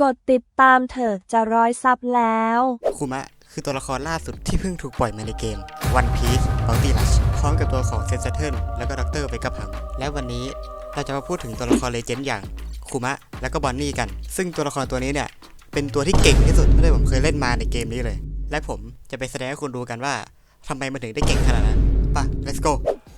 กดติดตามเถอะจะร้อยซับแล้ว คุมะคือตัวละครล่าสุดที่เพิ่งถูกปล่อยมาในเกม One Piece Bounty Rush พร้อมกับตัวของเซนเซเทิลแล้วก็ด็อกเตอร์เบกพัง และวันนี้เราจะมาพูดถึงตัวละครเลเจนด์อย่างคุมะแล้วก็บอนนี่กัน ซึ่งตัวละครตัวนี้เนี่ย เป็นตัวที่เก่งที่สุดที่ผมเคยเล่นมาในเกมนี้เลย และผมจะไปแสดงให้คุณดูกันว่าทำไมมันถึงได้เก่งขนาดนั้นไป่ะ let's go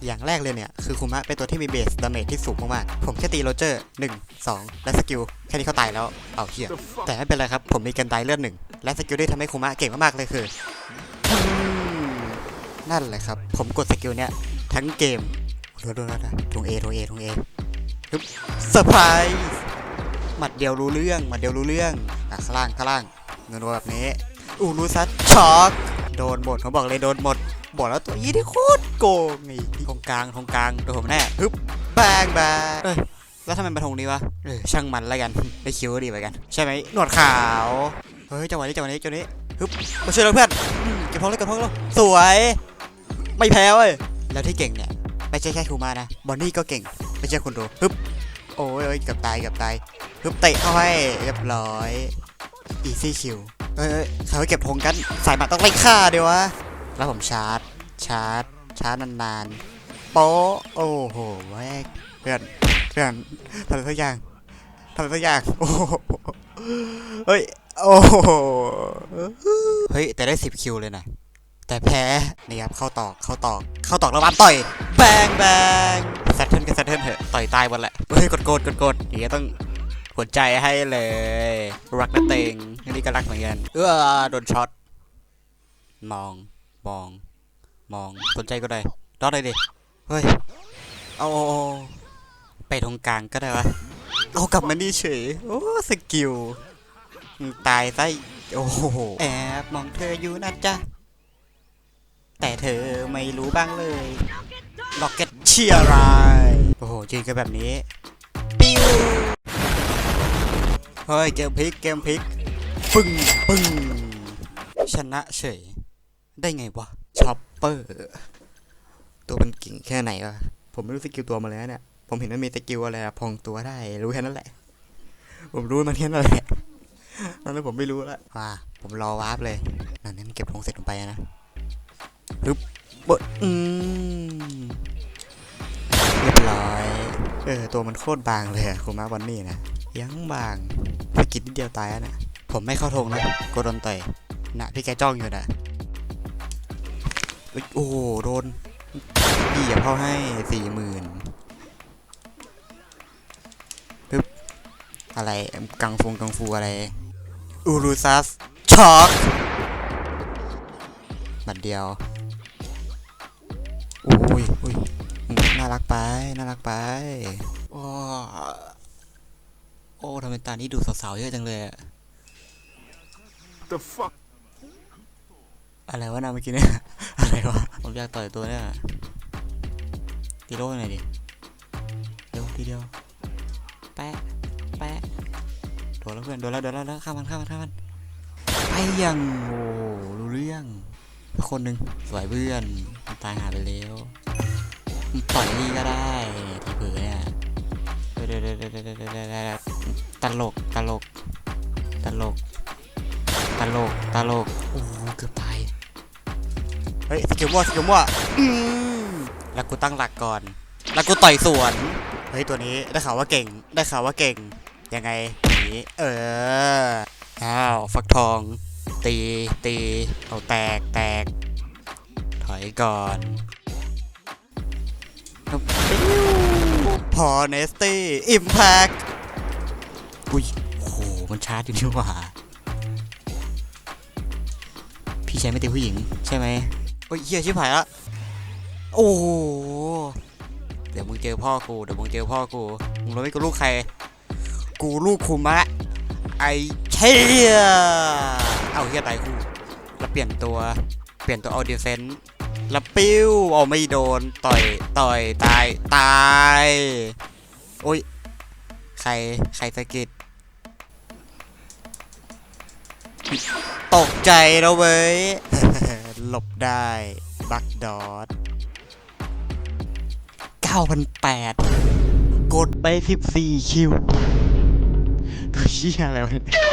อย่างแรกเลยเนี่ย คือคุมะเป็นตัวที่มีเบสดาเมจที่สูงมากๆ ผมแค่ตีโรเจอร์ 1 2 และสกิล แค่นี้เขาตายแล้ว เอาเหี้ย แต่ไม่เป็นไรครับ ผมมีกันตายเลือดหนึ่ง และสกิลที่ทำให้คุมะเก่งมากๆเลยคือ นั่นแหละครับ ผมกดสกิลเนี้ยทั้งเกมดูดูนะทงเอทงเอทงเอฮึบเซอร์ไพรส์หมัดเดียวรู้เรื่อง หมัดเดียวรู้เรื่องอะข้างล่างข้างล่างนัวๆแบบนี้อูรูซัดช็อกโดนหมดผมบอกเลยโดนหมด บอกแล้วตัวยี่ที่โคตรโกงนี่ตรงกลางตรงกลางโดนผมแน่ฮึบแบงแบงเอ้ยแล้วทำไมมาทงนี้วะเออช่างมันแล้วกันได้คิวก็ดีเหมือนกัน ใช่ไหมหนวดขาวเฮ้ยจังหวะนี้จังหวะนี้จังหวะนี้ฮึบมาช่วยเราเพื่อนเก็บพองเลยเก็บพองเลยสวย ไม่แพ้เว้ยแล้วที่เก่งเนี่ยไม่ใช่แค่คูมานะบอนนี่ก็เก่งไม่ใช่คุณดูฮึบโอ้ยเกือบตายเกือบตายฮึบเตะเข้าให้เรียบร้อยอีซี่คิวเอ้ยเอ้ยเขาเก็บธงกันสายบัตรต้องไล่ฆ่าเดี๋ยววะ แล้วผมชาร์จ ชาร์จ ชาร์จนานๆ โป๊ะโอ้โหแวกเพื่อนเพื่อนทำอะไรสักอย่างทำอะไรสักอย่างโอ้เฮ้ยโอ้โหเฮ้ย แต่ได้สิบคิวเลยนะแต่แพ้นี่ครับเข้าตอกเข้าตอกเข้าตอกแล้ววันต่อยแบงแบงแซทเทิลก็แซทเทิลเถอะต่อยตายหมดแหละเฮ้ยกดกดกดกดอย่างเงี้ยต้องหัวใจให้เลย รักนะเต็งนี่ก็รักเหมือนกันเออโดนช็อตมอง มอง มอง สนใจก็ได้รอดเลยดิ เฮ้ย เอาไปตรงกลางก็ได้วะเอากลับมานี่เฉย โอ้ สกิล ตายซะโอ้โห แอบมองเธออยู่นะจ๊ะ แต่เธอไม่รู้บ้างเลยล็อกเก็ตเชียร์ไรโอ้โหยืนกันแบบนี้ ปิ้ว เฮ้ย เกมพลิก เกมพลิก ปึ้ง ปึ้ง ชนะเฉย ได้ไงวะช็อปเปอร์ตัวมันเก่งแค่ไหนวะผมไม่รู้สกิลตัวมาเลยนะเนี่ย ผมเห็นมันมีสกิลอะไรอะพองตัวได้ รู้แค่นั้นแหละ ผมรู้มันแค่นั้นแหละตอนนั้นผมไม่รู้ละว่าผมรอวาร์ปเลยนั่นนั่นเก็บธงเสร็จลงไปนะปึ๊บบดอืมเรียบร้อยเออตัวมันโคตรบางเลยอะคุณมาบอนนี่นะยังบางสกิดนิดเดียวตายแล้วนะผมไม่เข้าธงนะกดโดนต่อยนะพี่แกจ้องอยู่นะ เอ้ยโอ้โหโดนพี่อย่าเข้าให้สี่หมื่นปึ๊บอะไรกังฟงกังฟูอะไรอูรูซัสช็อกบัดเดียวอุ้ยอุ้ยน่ารักไป น่ารักไป โอ้โอ้ทำไมตานี้ดูสาวๆเยอะจังเลยอะ The fuck? อะไรวะนะเมื่อกี้เนี่ย อะไรวะ ผมอยากต่อยตัวเนี่ยตีโร่หน่อยดิเดี๋ยวทีเดียว แปะ แปะ โดนแล้วเพื่อน โดนแล้ว โดนแล้วแล้วข้ามมันข้ามมันข้ามมันไอ้ยังโอ้รู้เรื่อง คนหนึ่งสวยเพื่อน ตายหาไปแล้วต่อยนี่ก็ได้ทีเผลอเนี่ยเดี๋ยวเดี๋ยวเดี๋ยวเดี๋ยวเดี๋ยวเดี๋ยวเดี๋ยวตลก ตลก ตลก ตลก ตลก โอ้เกือบตาย เฮ้ยสกิลมั่วสกิลมั่วอืมแล้วกูตั้งหลักก่อน แล้วกูต่อยสวน เฮ้ยตัวนี้ได้ข่าวว่าเก่ง ได้ข่าวว่าเก่ง ยังไงนี้เออ อ้าวฟักทอง ตีตีเอาแตกแตก ถอยก่อนพอเนสตี้อิมแพคอุ้ยโหมันชาร์จอยู่นี่หว่าพี่ชายไม่ตีผู้หญิง ใช่ไหม โอ้ยเฮียชิบหายละโอ้โหเดี๋ยวมึงเจอพ่อกูเดี๋ยวมึงเจอพ่อกูมึงรู้ไหมกูลูกใคร กูลูกคุมะไอเชียเอาเฮียตายคู่แล้วเปลี่ยนตัวเปลี่ยนตัวเอาดีเฟนแล้วปิ้วเอาไม่โดนต่อยต่อยตายตายโอ้ยใครใครสะกิดตกใจแล้วเว้ย หลบได้บักดอท9,800กดไป 14 คิวตัวเหี้ยอะไรวะเนี่ย